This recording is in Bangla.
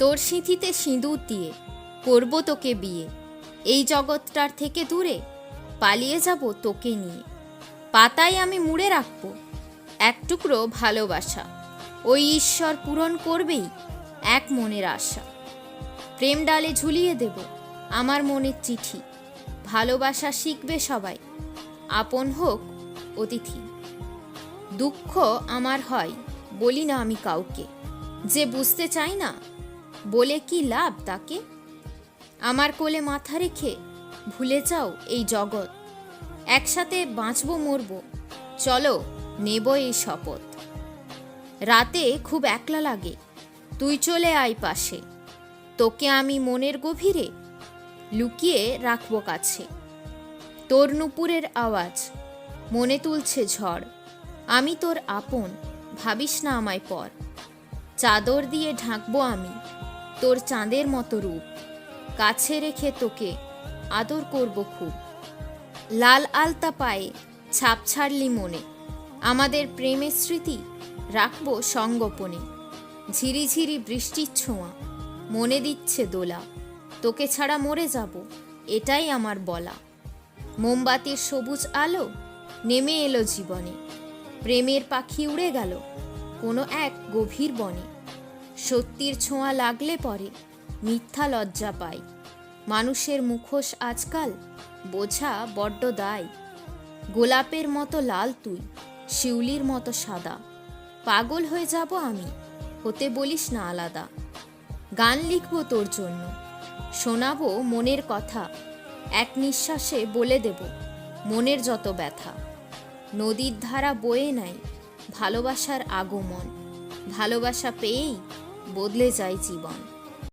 তোর সিঁথিতে সিঁদুর দিয়ে করব তোকে বিয়ে। এই জগৎটার থেকে দূরে পালিয়ে যাব তোকে নিয়ে। পাতায় আমি মুড়ে রাখব এক টুকরো ভালোবাসা। ওই ঈশ্বর পূরণ করবেই এক মনের আশা। প্রেম ডালে ঝুলিয়ে দেব আমার মনের চিঠি। ভালোবাসা শিখবে সবাই, আপন হোক অতিথি। দুঃখ আমার হয় বলি না আমি কাউকে। যে বুঝতে চাই না বলে কি লাভ তাকে? আমার কোলে মাথা রেখে ভুলে যাও এই জগৎ। একসাথে বাঁচবো, মরবো। চলো, নেব এই শপথ। রাতে খুব একলা লাগে। তুই চলে আয় পাশে। তোকে আমি মনের গভীরে লুকিয়ে রাখব কাছে। তোর নুপুরের আওয়াজ মনে তুলছে ঝড়। আমি তোর আপন, ভাবিস না আমায় পর। চাদর দিয়ে ঢাকবো আমি। তোর চাঁদের মতো রূপ। কাছে রেখে তোকে আদর করব খুব। লাল আলতা পায়ে ছাপ ছাড়লি মনে। আমাদের প্রেমের স্মৃতি রাখব সঙ্গোপনে। ঝিরিঝিরি বৃষ্টির ছোঁয়া মনে দিচ্ছে দোলা। তোকে ছাড়া মরে যাব, এটাই আমার বলা। মোমবাতির সবুজ আলো নেমে এলো জীবনে। প্রেমের পাখি উড়ে গেল কোনো এক গভীর বনে। সত্যির ছোঁয়া লাগলে পরে মিথ্যা লজ্জা পায় মানুষের মুখোশ আজকাল বোঝা বড্ড দায়। গোলাপের মতো লাল তুই, শিউলির মতো সাদা। পাগল হয়ে যাব আমি, হতে বলিস না আলাদা। গান লিখব তোর জন্য, শোনাবো মনের কথা, এক নিঃশ্বাসে বলে দেব মনের যত ব্যথা। নদীর ধারা বয়ে নাই ভালোবাসার আগমন, ভালোবাসা পেয়েই বদলে যায় জীবন।